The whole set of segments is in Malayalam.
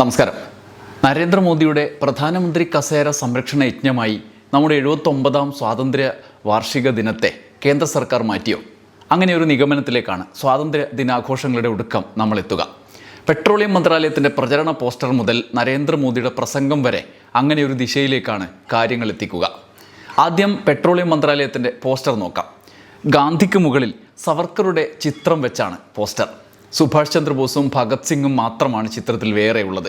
നമസ്കാരം. നരേന്ദ്രമോദിയുടെ പ്രധാനമന്ത്രി കസേര സംരക്ഷണ യജ്ഞമായി നമ്മുടെ എഴുപത്തൊമ്പതാം സ്വാതന്ത്ര്യ വാർഷിക ദിനത്തെ കേന്ദ്ര സർക്കാർ മാറ്റിയോ? അങ്ങനെ ഒരു നിഗമനത്തിലേക്കാണ് സ്വാതന്ത്ര്യ ദിനാഘോഷങ്ങളുടെ ഒടുക്കം നമ്മൾ എത്തുക പെട്രോളിയം മന്ത്രാലയത്തിന്റെ പ്രചരണ പോസ്റ്റർ മുതൽ നരേന്ദ്രമോദിയുടെ പ്രസംഗം വരെ അങ്ങനെ ഒരു ദിശയിലേക്കാണ് കാര്യങ്ങൾ എത്തിക്കുക. ആദ്യം പെട്രോളിയം മന്ത്രാലയത്തിന്റെ പോസ്റ്റർ നോക്കാം. ഗാന്ധിക്ക് മുകളിൽ സവർക്കറുടെ ചിത്രം വെച്ചാണ് പോസ്റ്റർ. സുഭാഷ് ചന്ദ്രബോസും ഭഗത് സിംഗും മാത്രമാണ് ചിത്രത്തിൽ വേറെയുള്ളത്.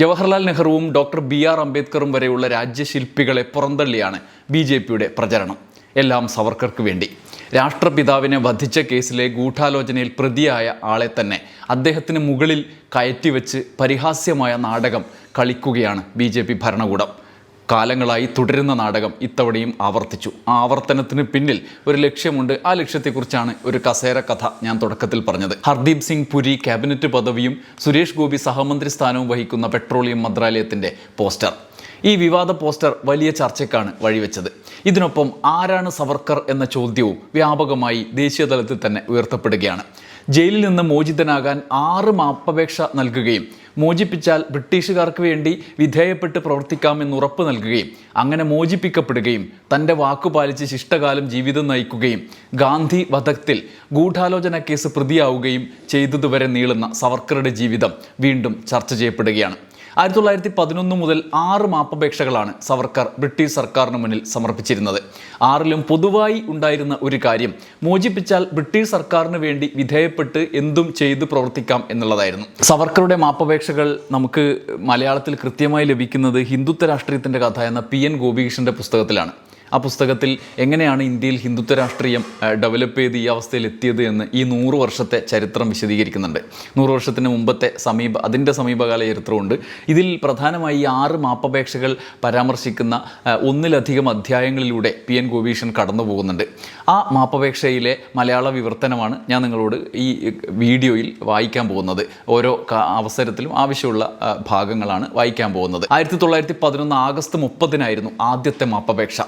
ജവഹർലാൽ നെഹ്റുവും ഡോക്ടർ ബി ആർ അംബേദ്കറും വരെയുള്ള രാജ്യശില്പികളെ പുറന്തള്ളിയാണ് ബി ജെ പിയുടെ പ്രചരണം. എല്ലാം സവർക്കർക്ക് വേണ്ടി. രാഷ്ട്രപിതാവിനെ വധിച്ച കേസിലെ ഗൂഢാലോചനയിൽ പ്രതിയായ ആളെ തന്നെ അദ്ദേഹത്തിന് മുകളിൽ കയറ്റിവെച്ച് പരിഹാസ്യമായ നാടകം കളിക്കുകയാണ് ബി ഭരണകൂടം. കാലങ്ങളായി തുടരുന്ന നാടകം ഇത്തവണയും ആവർത്തിച്ചു. ആവർത്തനത്തിന് പിന്നിൽ ഒരു ലക്ഷ്യമുണ്ട്. ആ ലക്ഷ്യത്തെക്കുറിച്ചാണ് ഒരു കസേര കഥ ഞാൻ തുടക്കത്തിൽ പറഞ്ഞത്. ഹർദീപ് സിംഗ് പുരി ക്യാബിനറ്റ് പദവിയും സുരേഷ് ഗോപി സഹമന്ത്രി സ്ഥാനവും വഹിക്കുന്ന പെട്രോളിയം മന്ത്രാലയത്തിന്റെ പോസ്റ്റർ. ഈ വിവാദ പോസ്റ്റർ വലിയ ചർച്ചയ്ക്കാണ് വഴിവെച്ചത്. ഇതിനൊപ്പം ആരാണ് സവർക്കർ എന്ന ചോദ്യവും വ്യാപകമായി ദേശീയതലത്തിൽ തന്നെ ഉയർത്തപ്പെടുകയാണ്. ജയിലിൽ നിന്ന് മോചിതനാകാൻ ആറ് മാപ്പപേക്ഷ നൽകുകയും മോചിപ്പിച്ചാൽ ബ്രിട്ടീഷുകാർക്ക് വേണ്ടി വിധേയപ്പെട്ട് പ്രവർത്തിക്കാമെന്ന് ഉറപ്പ് നൽകുകയും അങ്ങനെ മോചിപ്പിക്കപ്പെടുകയും തന്റെ വാക്കുപാലിച്ച് ശിഷ്ടകാലം ജീവിതം നയിക്കുകയും ഗാന്ധി വധത്തിൽ ഗൂഢാലോചന കേസ് പ്രതിയാവുകയും ചെയ്തതുവരെ നീളുന്ന സവർക്കറുടെ ജീവിതം വീണ്ടും ചർച്ച ചെയ്യപ്പെടുകയാണ്. ആയിരത്തി തൊള്ളായിരത്തി പതിനൊന്ന് മുതൽ ആറ് മാപ്പപേക്ഷകളാണ് സവർക്കർ ബ്രിട്ടീഷ് സർക്കാരിന് മുന്നിൽ സമർപ്പിച്ചിരുന്നത്. ആറിലും പൊതുവായി ഉണ്ടായിരുന്ന ഒരു കാര്യം മോചിപ്പിച്ചാൽ ബ്രിട്ടീഷ് സർക്കാരിന് വേണ്ടി വിധേയപ്പെട്ട് എന്തും ചെയ്ത് പ്രവർത്തിക്കാം എന്നുള്ളതായിരുന്നു. സവർക്കറുടെ മാപ്പപേക്ഷകൾ നമുക്ക് മലയാളത്തിൽ കൃത്യമായി ലഭിക്കുന്നത് ഹിന്ദുത്വ രാഷ്ട്രീയത്തിന്റെ കഥ എന്ന പി എൻ ഗോപികൃഷ്ണന്റെ പുസ്തകത്തിലാണ്. ആ പുസ്തകത്തിൽ എങ്ങനെയാണ് ഇന്ത്യയിൽ ഹിന്ദുത്വ രാഷ്ട്രീയം ഡെവലപ്പ് ചെയ്ത് ഈ അവസ്ഥയിൽ എത്തിയത് എന്ന് ഈ നൂറ് വർഷത്തെ ചരിത്രം വിശദീകരിക്കുന്നുണ്ട്. നൂറ് വർഷത്തിന് മുമ്പത്തെ സമീപ അതിന്റെ സമീപകാല ചരിത്രമുണ്ട്. ഇതിൽ പ്രധാനമായി ഈ ആറ് മാപ്പപേക്ഷകൾ പരാമർശിക്കുന്ന ഒന്നിലധികം അധ്യായങ്ങളിലൂടെ പി എൻ ഗോപീഷൻ കടന്നു പോകുന്നുണ്ട്. ആ മാപ്പപേക്ഷയിലെ മലയാള വിവർത്തനമാണ് ഞാൻ നിങ്ങളോട് ഈ വീഡിയോയിൽ വായിക്കാൻ പോകുന്നത്. ഓരോ അവസരത്തിലും ആവശ്യമുള്ള ഭാഗങ്ങളാണ് വായിക്കാൻ പോകുന്നത്. ആയിരത്തി തൊള്ളായിരത്തി പതിനൊന്ന് ആഗസ്റ്റ് മുപ്പതിനായിരുന്നു ആദ്യത്തെ മാപ്പപേക്ഷ.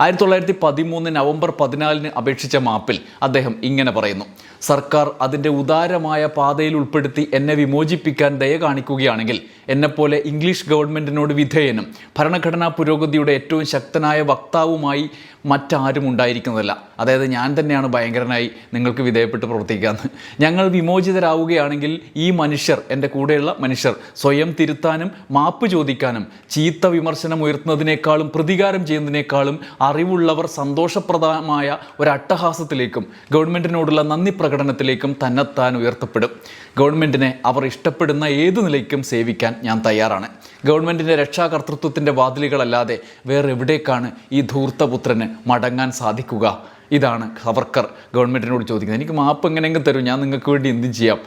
ആയിരത്തി തൊള്ളായിരത്തി പതിമൂന്ന് നവംബർ പതിനാലിന് അപേക്ഷിച്ച മാപ്പിൽ അദ്ദേഹം ഇങ്ങനെ പറയുന്നു. സർക്കാർ അതിന്റെ ഉദാരമായ പാതയിൽ ഉൾപ്പെടുത്തി എന്നെ വിമോചിപ്പിക്കാൻ ദയ കാണിക്കുകയാണെങ്കിൽ എന്നെപ്പോലെ ഇംഗ്ലീഷ് ഗവൺമെന്റിനോട് വിധേയനും ഭരണഘടനാ പുരോഗതിയുടെ ഏറ്റവും ശക്തനായ വക്താവുമായി മറ്റാരും ഉണ്ടായിരിക്കുന്നതല്ല. അതായത് ഞാൻ തന്നെയാണ് ഭയങ്കരനായി നിങ്ങൾക്ക് വിധേയപ്പെട്ട് പ്രവർത്തിക്കാമെന്ന് ഞങ്ങൾ വിമോചിതരാവുകയാണെങ്കിൽ ഈ മനുഷ്യർ എന്റെ കൂടെയുള്ള മനുഷ്യർ സ്വയം തിരുത്താനും മാപ്പ് ചോദിക്കാനും ചീത്ത വിമർശനം ഉയർത്തുന്നതിനേക്കാളും പ്രതികാരം ചെയ്യുന്നതിനേക്കാളും അറിവുള്ളവർ സന്തോഷപ്രദമായ ഒരു അട്ടഹാസത്തിലേക്കും ഗവൺമെന്റിനോടുള്ള നന്ദി പ്രകടനത്തിലേക്കും തന്നെത്താൻ ഉയർത്തപ്പെടും. ഗവൺമെന്റിനെ അവർ ഇഷ്ടപ്പെടുന്ന ഏത് നിലയ്ക്കും സേവിക്കാൻ ഞാൻ തയ്യാറാണ്. ഗവൺമെന്റിന്റെ രക്ഷാകർത്തൃത്വത്തിന്റെ വാതിലുകളല്ലാതെ വേറെ എവിടേക്കാണ് ഈ ധൂർത്തപുത്രന് മടങ്ങാൻ സാധിക്കുക? ഇതാണ് സവർക്കർ ഗവൺമെന്റിനോട് ചോദിക്കുന്നത്. എനിക്ക് മാപ്പ് എങ്ങനെയെങ്കിലും തരും ഞാൻ നിങ്ങൾക്ക് വേണ്ടി എന്തും ചെയ്യാം.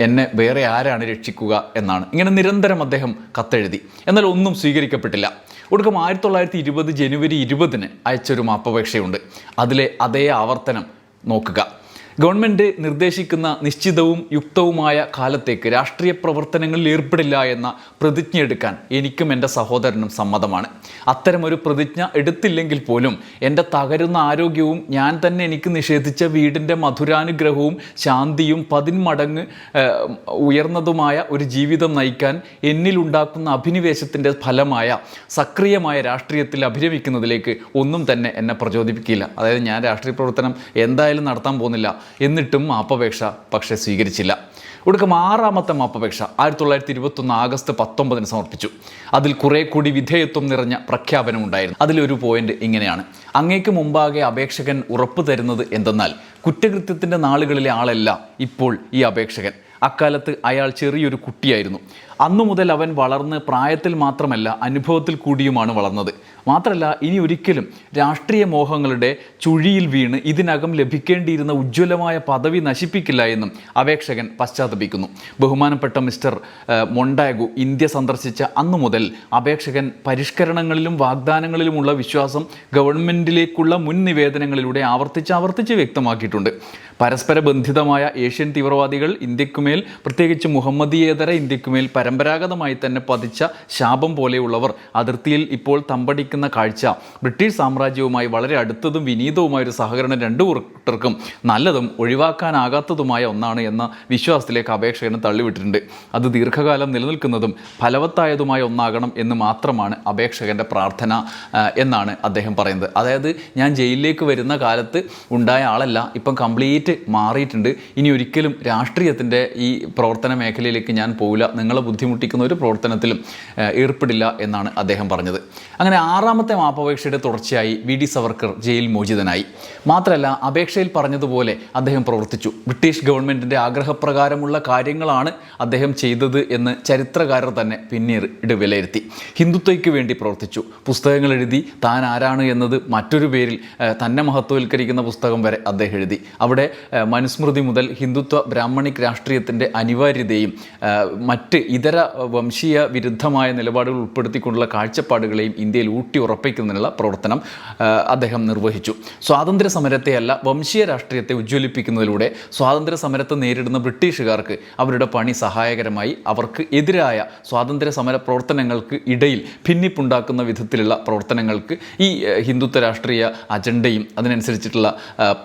എന്നെ വേറെ ആരാണ് രക്ഷിക്കുക എന്നാണ്. ഇങ്ങനെ നിരന്തരം അദ്ദേഹം കത്തെഴുതി. എന്നാൽ ഒന്നും സ്വീകരിക്കപ്പെട്ടില്ല. ഒടുക്കം ആയിരത്തി തൊള്ളായിരത്തി ഇരുപത് ജനുവരി ഇരുപതിന് അയച്ചൊരു മാപ്പപേക്ഷയുണ്ട്. അതിലെ അതേ ആവർത്തനം നോക്കുക. ഗവൺമെന്റ് നിർദ്ദേശിക്കുന്ന നിശ്ചിതവും യുക്തവുമായ കാലത്തേക്ക് രാഷ്ട്രീയ പ്രവർത്തനങ്ങളിൽ ഏർപ്പെടില്ല എന്ന പ്രതിജ്ഞ എടുക്കാൻ എനിക്കും എന്റെ സഹോദരനും സമ്മതമാണ്. അത്തരമൊരു പ്രതിജ്ഞ എടുത്തില്ലെങ്കിൽ പോലും എന്റെ തകരുന്ന ആരോഗ്യവും ഞാൻ തന്നെ എനിക്ക് നിഷേധിച്ച വീടിന്റെ മധുരാനുഗ്രഹവും ശാന്തിയും പതിന്മടങ്ങ് ഉയർന്നതുമായ ഒരു ജീവിതം നയിക്കാൻ എന്നിലുണ്ടാക്കുന്ന അഭിനിവേശത്തിന്റെ ഫലമായ സക്രിയമായ രാഷ്ട്രീയത്തിൽ അഭിരമിക്കുന്നതിലേക്ക് ഒന്നും തന്നെ എന്നെ പ്രചോദിപ്പിക്കില്ല. അതായത് ഞാൻ രാഷ്ട്രീയ പ്രവർത്തനം എന്തായാലും നടത്താൻ പോകുന്നില്ല. എന്നിട്ടും മാപ്പപേക്ഷ പക്ഷേ സ്വീകരിച്ചില്ല. ഒടുക്കം ആറാമത്തെ മാപ്പപേക്ഷ ആയിരത്തി തൊള്ളായിരത്തി ഇരുപത്തൊന്ന് ആഗസ്റ്റ് പത്തൊമ്പതിന് സമർപ്പിച്ചു. അതിൽ കുറെ കൂടി വിധേയത്വം നിറഞ്ഞ പ്രഖ്യാപനമുണ്ടായിരുന്നു അതിലൊരു പോയിന്റ് ഇങ്ങനെയാണ്. അങ്ങേക്ക് മുമ്പാകെ അപേക്ഷകൻ ഉറപ്പു തരുന്നത് എന്തെന്നാൽ കുറ്റകൃത്യത്തിന്റെ നാളുകളിലെ ആളല്ല ഇപ്പോൾ ഈ അപേക്ഷകൻ. അക്കാലത്ത് അയാൾ ചെറിയൊരു കുട്ടിയായിരുന്നു. അന്നു മുതൽ അവൻ വളർന്ന് പ്രായത്തിൽ മാത്രമല്ല അനുഭവത്തിൽ കൂടിയുമാണ് വളർന്നത്. മാത്രമല്ല ഇനി ഒരിക്കലും രാഷ്ട്രീയ മോഹങ്ങളുടെ ചുഴിയിൽ വീണ് ഇതിനകം ലഭിക്കേണ്ടിയിരുന്ന ഉജ്ജ്വലമായ പദവി നശിപ്പിക്കില്ല എന്നും അപേക്ഷകൻ പശ്ചാത്തപിക്കുന്നു. ബഹുമാനപ്പെട്ട മിസ്റ്റർ മൊണ്ടാഗു ഇന്ത്യ സന്ദർശിച്ച അന്നു മുതൽ അപേക്ഷകൻ പരിഷ്കരണങ്ങളിലും വാഗ്ദാനങ്ങളിലുമുള്ള വിശ്വാസം ഗവൺമെന്റിലേക്കുള്ള മുൻ നിവേദനങ്ങളിലൂടെ ആവർത്തിച്ച് ആവർത്തിച്ച് വ്യക്തമാക്കിയിട്ടുണ്ട്. പരസ്പര ബന്ധിതമായ ഏഷ്യൻ തീവ്രവാദികൾ ഇന്ത്യക്കുമേൽ പ്രത്യേകിച്ച് മുഹമ്മദിയേതര ഇന്ത്യക്കുമേൽ പരമ്പരാഗതമായി തന്നെ പതിച്ച ശാപം പോലെയുള്ളവർ അതിർത്തിയിൽ ഇപ്പോൾ തമ്പടിക്കുന്ന കാഴ്ച. ബ്രിട്ടീഷ് സാമ്രാജ്യവുമായി വളരെ അടുത്തതും വിനീതവുമായ ഒരു സഹകരണം രണ്ടു കൂട്ടർക്കും നല്ലതും ഒഴിവാക്കാനാകാത്തതുമായ ഒന്നാണ് എന്ന വിശ്വാസത്തിലേക്ക് അപേക്ഷകന് തള്ളിവിട്ടിട്ടുണ്ട്. അത് ദീർഘകാലം നിലനിൽക്കുന്നതും ഫലവത്തായതുമായ ഒന്നാകണം എന്ന് മാത്രമാണ് അപേക്ഷകന്റെ പ്രാർത്ഥന എന്നാണ് അദ്ദേഹം പറയുന്നത്. അതായത് ഞാൻ ജയിലിലേക്ക് വരുന്ന കാലത്ത് ഉണ്ടായ ആളല്ല ഇപ്പം കംപ്ലീറ്റ് മാറിയിട്ടുണ്ട്. ഇനി ഒരിക്കലും രാഷ്ട്രീയത്തിന്റെ പ്രവർത്തന മേഖലയിലേക്ക് ഞാൻ പോവില്ല. നിങ്ങളെ ബുദ്ധിമുട്ടിക്കുന്ന ഒരു പ്രവർത്തനത്തിലും ഏർപ്പെടില്ല എന്നാണ് അദ്ദേഹം പറഞ്ഞത്. അങ്ങനെ ആറാമത്തെ മാപ്പപേക്ഷയുടെ തുടർച്ചയായി വി ഡി സവർക്കർ ജയിൽ മോചിതനായി. മാത്രമല്ല അപേക്ഷയിൽ പറഞ്ഞതുപോലെ അദ്ദേഹം പ്രവർത്തിച്ചു. ബ്രിട്ടീഷ് ഗവൺമെന്റിന്റെ ആഗ്രഹപ്രകാരമുള്ള കാര്യങ്ങളാണ് അദ്ദേഹം ചെയ്തത് എന്ന് ചരിത്രകാരർ തന്നെ പിന്നീട് വിലയിരുത്തി ഹിന്ദുത്വയ്ക്ക് വേണ്ടി പ്രവർത്തിച്ചു. പുസ്തകങ്ങൾ എഴുതി താൻ ആരാണ് എന്നത് മറ്റൊരു പേരിൽ തന്നെ മഹത്വവൽക്കരിക്കുന്ന പുസ്തകം വരെ അദ്ദേഹം എഴുതി. അവിടെ മനുസ്മൃതി മുതൽ ഹിന്ദുത്വ ബ്രാഹ്മണിക് രാഷ്ട്രീയത്തിന്റെ അനിവാര്യതയും മറ്റ് ഇതര വംശീയ വിരുദ്ധമായ നിലപാടുകൾ ഉൾപ്പെടുത്തിക്കൊണ്ടുള്ള കാഴ്ചപ്പാടുകളെയും ഇന്ത്യയിൽ ഊട്ടി ഉറപ്പിക്കുന്നതിനുള്ള പ്രവർത്തനം അദ്ദേഹം നിർവഹിച്ചു. സ്വാതന്ത്ര്യ സമരത്തെയല്ല വംശീയ രാഷ്ട്രീയത്തെ ഉജ്ജ്വലിപ്പിക്കുന്നതിലൂടെ സ്വാതന്ത്ര്യ സമരത്തെ നേരിടുന്ന ബ്രിട്ടീഷുകാർക്ക് അവരുടെ പണി സഹായകരമായി അവർക്ക് എതിരായ സ്വാതന്ത്ര്യ സമര പ്രവർത്തനങ്ങൾക്ക് ഇടയിൽ ഭിന്നിപ്പുണ്ടാക്കുന്ന വിധത്തിലുള്ള പ്രവർത്തനങ്ങൾക്ക് ഈ ഹിന്ദുത്വ രാഷ്ട്രീയ അജണ്ടയും അതിനനുസരിച്ചിട്ടുള്ള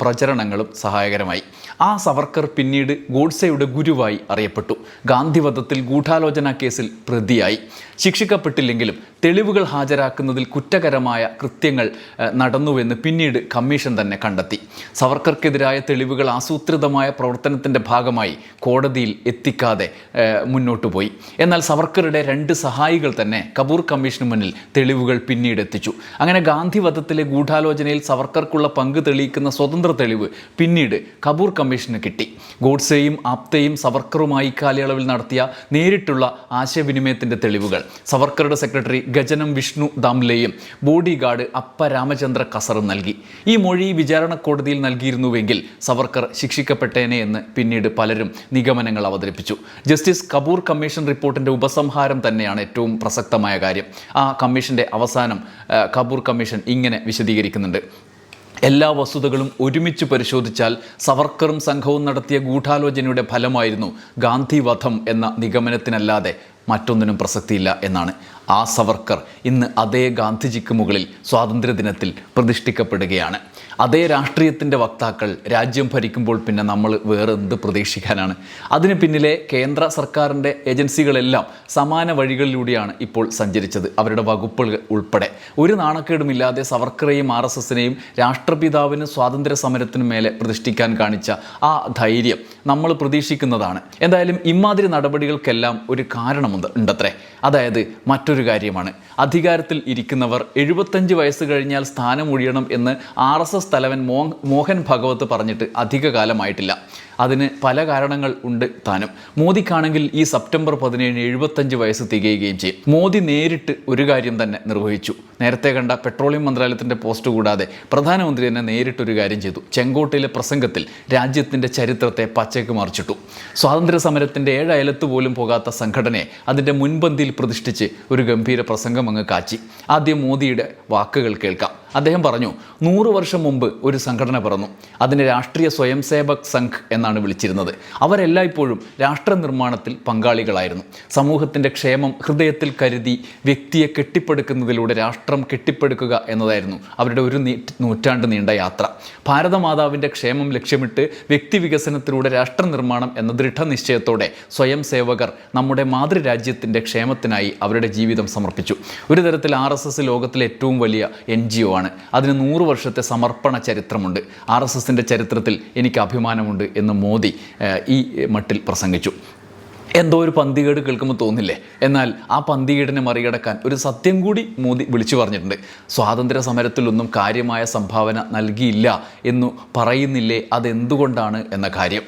പ്രചരണങ്ങളും സഹായകരമായി. ആ സവർക്കർ പിന്നീട് ഗോഡ്സെയുടെ ഗുരുവായി അറിയപ്പെട്ടു. ഗാന്ധിവധത്തിൽ ഗൂഢാലോചന കേസിൽ പ്രതിയായി. ശിക്ഷിക്കപ്പെട്ടില്ലെങ്കിലും തെളിവുകൾ ഹാജരാക്കുന്നതിൽ കുറ്റകരമായ കൃത്യങ്ങൾ നടന്നുവെന്ന് പിന്നീട് കമ്മീഷൻ തന്നെ കണ്ടെത്തി. സവർക്കർക്കെതിരായ തെളിവുകൾ ആസൂത്രിതമായ പ്രവർത്തനത്തിന്റെ ഭാഗമായി കോടതിയിൽ എത്തിക്കാതെ മുന്നോട്ടു പോയി. എന്നാൽ സവർക്കറുടെ രണ്ട് സഹായികൾ തന്നെ കപൂർ കമ്മീഷന് മുന്നിൽ തെളിവുകൾ പിന്നീട് എത്തിച്ചു. അങ്ങനെ ഗാന്ധി വധത്തിലെ ഗൂഢാലോചനയിൽ സവർക്കർക്കുള്ള പങ്ക് തെളിയിക്കുന്ന സ്വതന്ത്ര തെളിവ് പിന്നീട് കപൂർ കമ്മീഷന് കിട്ടി. ഗോഡ്സെയും ആപ്തയും സവർക്കറുമായി കാലയളവിൽ നടത്തിയ നേരിട്ടുള്ള ആശയവിനിമയത്തിന്റെ തെളിവുകൾ. സവർക്കറുടെ സെക്രട്ടറി ഗജനം വിഷ്ണു ദാംലെയും ബോഡി ഗാർഡ് അപ്പ രാമചന്ദ്ര കസറും നൽകി. ഈ മൊഴി വിചാരണ കോടതിയിൽ നൽകിയിരുന്നുവെങ്കിൽ സവർക്കർ ശിക്ഷിക്കപ്പെട്ടേനെ എന്ന് പിന്നീട് പലരും നിഗമനങ്ങൾ അവതരിപ്പിച്ചു. ജസ്റ്റിസ് കപൂർ കമ്മീഷൻ റിപ്പോർട്ടിന്റെ ഉപസംഹാരം തന്നെയാണ് ഏറ്റവും പ്രസക്തമായ കാര്യം. ആ കമ്മീഷന്റെ അവസാനം കപൂർ കമ്മീഷൻ ഇങ്ങനെ വിശദീകരിക്കുന്നുണ്ട്. എല്ലാ വസ്തുതകളും ഒരുമിച്ച് പരിശോധിച്ചാൽ സവർക്കറും സംഘവും നടത്തിയ ഗൂഢാലോചനയുടെ ഫലമായിരുന്നു ഗാന്ധി വധം എന്ന നിഗമനത്തിനല്ലാതെ മറ്റൊന്നിനും പ്രസക്തിയില്ല എന്നാണ്. ആ സവർക്കർ ഇന്ന് അതേ ഗാന്ധിജിക്ക് മുകളിൽ സ്വാതന്ത്ര്യദിനത്തിൽ പ്രതിഷ്ഠിക്കപ്പെടുകയാണ്. അതേ രാഷ്ട്രീയത്തിന്റെ വക്താക്കൾ രാജ്യം ഭരിക്കുമ്പോൾ പിന്നെ നമ്മൾ വേറെ എന്ത് പ്രതീക്ഷിക്കാനാണ്? അതിന് പിന്നിലെ കേന്ദ്ര സർക്കാരിന്റെ ഏജൻസികളെല്ലാം സമാന വഴികളിലൂടെയാണ് ഇപ്പോൾ സഞ്ചരിച്ചത്. അവരുടെ വകുപ്പുകൾ ഉൾപ്പെടെ. ഒരു നാണക്കേടുമില്ലാതെ സവർക്കറേയും ആർ എസ് എസിനെയും രാഷ്ട്രപിതാവിന് സ്വാതന്ത്ര്യ സമരത്തിനു മേലെ പ്രതിഷ്ഠിക്കാൻ കാണിച്ച ആ ധൈര്യം നമ്മൾ പ്രതീക്ഷിക്കുന്നതാണ്. എന്തായാലും ഇമാതിരി നടപടികൾക്കെല്ലാം ഒരു കാരണമുണ്ട് ഉണ്ടത്രേ. അതായത് മറ്റൊരു കാര്യമാണ്. അധികാരത്തിൽ ഇരിക്കുന്നവർ എഴുപത്തഞ്ച് വയസ്സ് കഴിഞ്ഞാൽ സ്ഥാനം ഒഴിയണം എന്ന് ആർ എസ് എസ് തലവൻ മോഹൻ ഭഗവത് പറഞ്ഞിട്ട് അധിക കാലമായിട്ടില്ല അതിന് പല കാരണങ്ങൾ ഉണ്ട് താനും. മോദിക്കാണെങ്കിൽ ഈ സെപ്റ്റംബർ പതിനേഴിന് എഴുപത്തഞ്ച് വയസ്സ് തികയുകയും ചെയ്യും. മോദി നേരിട്ട് ഒരു കാര്യം തന്നെ നിർവഹിച്ചു. നേരത്തെ കണ്ട പെട്രോളിയം മന്ത്രാലയത്തിന്റെ പോസ്റ്റ് കൂടാതെ പ്രധാനമന്ത്രി തന്നെ നേരിട്ടൊരു കാര്യം ചെയ്തു. ചെങ്കോട്ടയിലെ പ്രസംഗത്തിൽ രാജ്യത്തിന്റെ ചരിത്രത്തെ പച്ചയ്ക്ക് മറിച്ചിട്ടു. സ്വാതന്ത്ര്യ സമരത്തിന്റെ ഏഴയലത്ത് പോലും പോകാത്ത സംഘടനയെ അതിന്റെ മുൻപന്തിയിൽ പ്രതിഷ്ഠിച്ച് ഒരു ഗംഭീര പ്രസംഗം അങ്ങ് കാച്ചി. ആദ്യം മോദിയുടെ വാക്കുകൾ കേൾക്കാം. അദ്ദേഹം പറഞ്ഞു നൂറ് വർഷം മുമ്പ് ഒരു സംഘടന പിറന്നു. അതിനെ രാഷ്ട്രീയ സ്വയം സേവക് സംഘ് എന്നാണ് വിളിച്ചിരുന്നത്. അവരെല്ലായ്പ്പോഴും രാഷ്ട്ര നിർമ്മാണത്തിൽ പങ്കാളികളായിരുന്നു. സമൂഹത്തിന്റെ ക്ഷേമം ഹൃദയത്തിൽ കരുതി വ്യക്തിയെ കെട്ടിപ്പടുക്കുന്നതിലൂടെ രാഷ്ട്രം കെട്ടിപ്പടുക്കുക എന്നതായിരുന്നു അവരുടെ ഒരു നൂറ്റാണ്ട് നീണ്ട യാത്ര. ഭാരതമാതാവിന്റെ ക്ഷേമം ലക്ഷ്യമിട്ട് വ്യക്തി വികസനത്തിലൂടെ രാഷ്ട്ര നിർമ്മാണം എന്ന ദൃഢനിശ്ചയത്തോടെ സ്വയം സേവകർ നമ്മുടെ മാതൃരാജ്യത്തിന്റെ ക്ഷേമത്തിനായി അവരുടെ ജീവിതം സമർപ്പിച്ചു. ഒരു തരത്തിൽ ആർ എസ് എസ് ലോകത്തിലെ ഏറ്റവും വലിയ എൻ ജി ഒ ആണ്. അതിന് നൂറ് വർഷത്തെ സമർപ്പണ ചരിത്രമുണ്ട്. ആർ എസ് എസിന്റെ ചരിത്രത്തിൽ എനിക്ക് അഭിമാനമുണ്ട് എന്ന് മോദി ഈ മട്ടിൽ പ്രസംഗിച്ചു. എന്തോ ഒരു പന്തികേട് കേൾക്കുമ്പോൾ തോന്നില്ലേ? എന്നാൽ ആ പന്തികേടിനെ മറികടക്കാൻ ഒരു സത്യം കൂടി മോദി വിളിച്ചു പറഞ്ഞിട്ടുണ്ട്. സ്വാതന്ത്ര്യ സമരത്തിലൊന്നും കാര്യമായ സംഭാവന നൽകിയില്ല എന്നു പറയുന്നില്ലേ അതെന്തുകൊണ്ടാണ് എന്ന കാര്യം.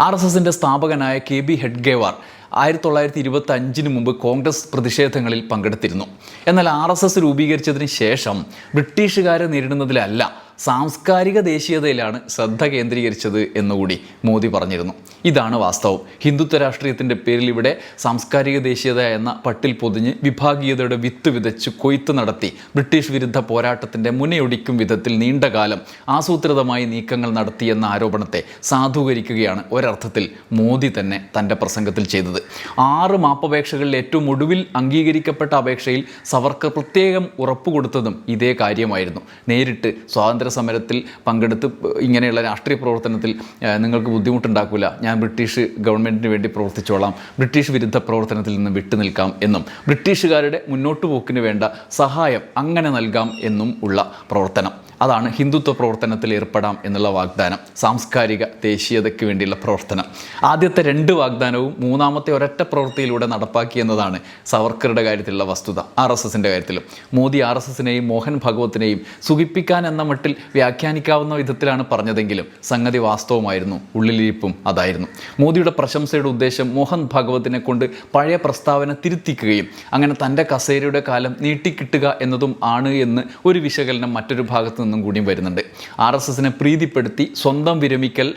ആർ എസ് എസിന്റെ സ്ഥാപകനായ കെ ബി ഹെഡ്ഗേവാർ ആയിരത്തി തൊള്ളായിരത്തി ഇരുപത്തി അഞ്ചിന് മുമ്പ് കോൺഗ്രസ് പ്രതിഷേധങ്ങളിൽ പങ്കെടുത്തിരുന്നു. എന്നാൽ ആർ എസ് എസ് രൂപീകരിച്ചതിന് ശേഷം ബ്രിട്ടീഷുകാരെ നേരിടുന്നതിലല്ല സാംസ്കാരിക ദേശീയതയിലാണ് ശ്രദ്ധ കേന്ദ്രീകരിച്ചത് എന്നുകൂടി മോദി പറഞ്ഞിരുന്നു. ഇതാണ് വാസ്തവം. ഹിന്ദുത്വ രാഷ്ട്രീയത്തിന്റെ പേരിൽ ഇവിടെ സാംസ്കാരിക ദേശീയത എന്ന പട്ടിൽ പൊതിഞ്ഞ് വിഭാഗീയതയുടെ വിത്ത് വിതച്ച് കൊയ്ത്ത് നടത്തി ബ്രിട്ടീഷ് വിരുദ്ധ പോരാട്ടത്തിന്റെ മുനയൊടിക്കും വിധത്തിൽ നീണ്ടകാലം ആസൂത്രിതമായി നീക്കങ്ങൾ നടത്തിയെന്ന ആരോപണത്തെ സാധൂകരിക്കുകയാണ് ഒരർത്ഥത്തിൽ മോദി തന്നെ തന്റെ പ്രസംഗത്തിൽ ചെയ്തത്. ആറ് മാപ്പപേക്ഷകളിൽ ഏറ്റവും ഒടുവിൽ അംഗീകരിക്കപ്പെട്ട അപേക്ഷയിൽ സവർക്കർ പ്രത്യേകം ഉറപ്പുകൊടുത്തതും ഇതേ കാര്യമായിരുന്നു. നേരിട്ട് സ്വാതന്ത്ര്യ സമരത്തിൽ പങ്കെടുത്ത് ഇങ്ങനെയുള്ള രാഷ്ട്രീയ പ്രവർത്തനത്തിൽ നിങ്ങൾക്ക് ബുദ്ധിമുട്ടുണ്ടാക്കില്ല ഞാൻ ബ്രിട്ടീഷ് ഗവൺമെന്റിന് വേണ്ടി പ്രവർത്തിച്ചോളാം. ബ്രിട്ടീഷ് വിരുദ്ധ പ്രവർത്തനത്തിൽ നിന്ന് വിട്ടു നിൽക്കാം എന്നും ബ്രിട്ടീഷുകാരുടെ മുന്നോട്ട് പോക്കിന് വേണ്ട സഹായം അങ്ങനെ നൽകാം എന്നും ഉള്ള പ്രവർത്തനം. അതാണ് ഹിന്ദുത്വ പ്രവർത്തനത്തിൽ ഏർപ്പെടാം എന്നുള്ള വാഗ്ദാനം. സാംസ്കാരിക ദേശീയതയ്ക്ക് വേണ്ടിയുള്ള പ്രവർത്തനം. ആദ്യത്തെ രണ്ട് വാഗ്ദാനവും മൂന്നാമത്തെ ഒരൊറ്റ പ്രവൃത്തിയിലൂടെ നടപ്പാക്കി എന്നതാണ് സവർക്കറുടെ കാര്യത്തിലുള്ള വസ്തുത ആർ എസ് എസിന്റെ കാര്യത്തിലും. മോദി ആർ എസ് എസിനെയും മോഹൻ ഭഗവത്തിനെയും സുഖിപ്പിക്കാൻ എന്ന മട്ടിൽ വ്യാഖ്യാനിക്കാവുന്ന വിധത്തിലാണ് പറഞ്ഞതെങ്കിലും സംഗതി വാസ്തവമായിരുന്നു ഉള്ളിലിരിപ്പും അതായിരുന്നു. മോദിയുടെ പ്രശംസയുടെ ഉദ്ദേശം മോഹൻ ഭാഗവതിനെ കൊണ്ട് പഴയ പ്രസ്താവന തിരുത്തിക്കുകയും അങ്ങനെ തന്റെ കസേരയുടെ കാലം നീട്ടിക്കിട്ടുക എന്നതും ആണ് എന്ന് ഒരു വിശകലനം മറ്റൊരു ഭാഗത്തു നിന്നും കൂടിയും വരുന്നുണ്ട്. ആർ എസ് എസിനെ പ്രീതിപ്പെടുത്തി സ്വന്തം വിരമിക്കൽ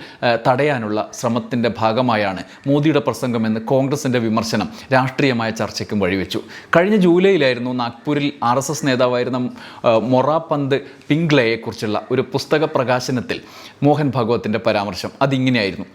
തടയാനുള്ള ശ്രമത്തിന്റെ ഭാഗമായാണ് മോദിയുടെ പ്രസംഗമെന്ന് കോൺഗ്രസിന്റെ വിമർശനം രാഷ്ട്രീയമായ ചർച്ചയ്ക്കും വഴിവെച്ചു. കഴിഞ്ഞ ജൂലൈയിലായിരുന്നു നാഗ്പൂരിൽ ആർ എസ് എസ് നേതാവായിരുന്ന മൊറാപന്ത് പിംഗ്ലയെക്കുറിച്ചുള്ള ഒരു പുസ്തക പ്രകാശനത്തിൽ മോഹൻ ഭഗവത്തിന്റെ പരാമർശം. അതിങ്ങനെയായിരുന്നു.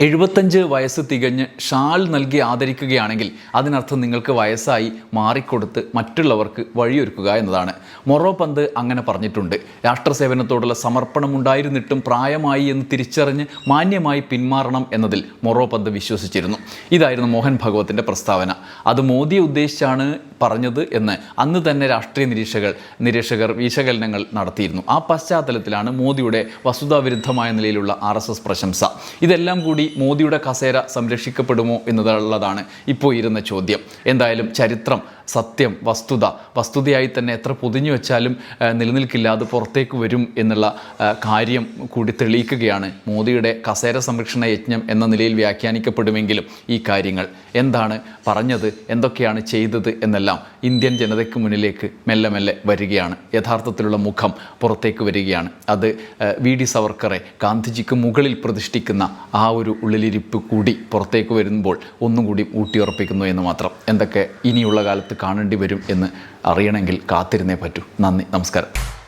എഴുപത്തഞ്ച് വയസ്സ് തികഞ്ഞ് ഷാൾ നൽകി ആദരിക്കുകയാണെങ്കിൽ അതിനർത്ഥം നിങ്ങൾക്ക് വയസ്സായി മാറിക്കൊടുത്ത് മറ്റുള്ളവർക്ക് വഴിയൊരുക്കുക എന്നതാണ്. മൊറോ പന്ത് അങ്ങനെ പറഞ്ഞിട്ടുണ്ട്. രാഷ്ട്രസേവനത്തോടുള്ള സമർപ്പണം ഉണ്ടായിരുന്നിട്ടും പ്രായമായി എന്ന് തിരിച്ചറിഞ്ഞ് മാന്യമായി പിന്മാറണം എന്നതിൽ മൊറോ പന്ത് വിശ്വസിച്ചിരുന്നു. ഇതായിരുന്നു മോഹൻ ഭഗവത്തിന്റെ പ്രസ്താവന. അത് മോദിയെ ഉദ്ദേശിച്ചാണ് പറഞ്ഞത് എന്ന് അന്ന് തന്നെ രാഷ്ട്രീയ നിരീക്ഷകർ നിരീക്ഷകർ വിശകലനങ്ങൾ നടത്തിയിരുന്നു. ആ പശ്ചാത്തലത്തിലാണ് മോദിയുടെ വസ്തുതാവിരുദ്ധമായ നിലയിലുള്ള ആർ എസ് എസ് പ്രശംസ. ഇതെല്ലാം കൂടി മോദിയുടെ കസേര സംരക്ഷിക്കപ്പെടുമോ എന്നുള്ളതാണ് ഇപ്പോൾ ഇരുന്ന ചോദ്യം. എന്തായാലും ചരിത്രം സത്യം വസ്തുത. വസ്തുതയായി തന്നെ എത്ര പൊതിഞ്ഞു വെച്ചാലും നിലനിൽക്കില്ല അത് പുറത്തേക്ക് വരും എന്നുള്ള കാര്യം കൂടി തെളിയിക്കുകയാണ് മോദിയുടെ കസേര സംരക്ഷണ യജ്ഞം എന്ന നിലയിൽ വ്യാഖ്യാനിക്കപ്പെടുമെങ്കിലും ഈ കാര്യങ്ങൾ. എന്താണ് പറഞ്ഞത്? എന്തൊക്കെയാണ് ചെയ്തത്? എന്നെല്ലാം ഇന്ത്യൻ ജനതയ്ക്ക് മുന്നിലേക്ക് മെല്ലെ മെല്ലെ വരികയാണ്. യഥാർത്ഥത്തിലുള്ള മുഖം പുറത്തേക്ക് വരികയാണ്. അത് വി. ഡി. സവർക്കറെ ഗാന്ധിജിക്ക് മുകളിൽ പ്രതിഷ്ഠിക്കുന്ന ആ ഒരു ഉള്ളിലിരിപ്പ് കൂടി പുറത്തേക്ക് വരുമ്പോൾ ഒന്നും കൂടി ഊട്ടിയുറപ്പിക്കുന്നു എന്ന് മാത്രം. എന്തൊക്കെ ഇനിയുള്ള കാണേണ്ടി വരും എന്ന് അറിയണമെങ്കിൽ കാത്തിരുന്നേ പറ്റൂ. നന്ദി നമസ്കാരം.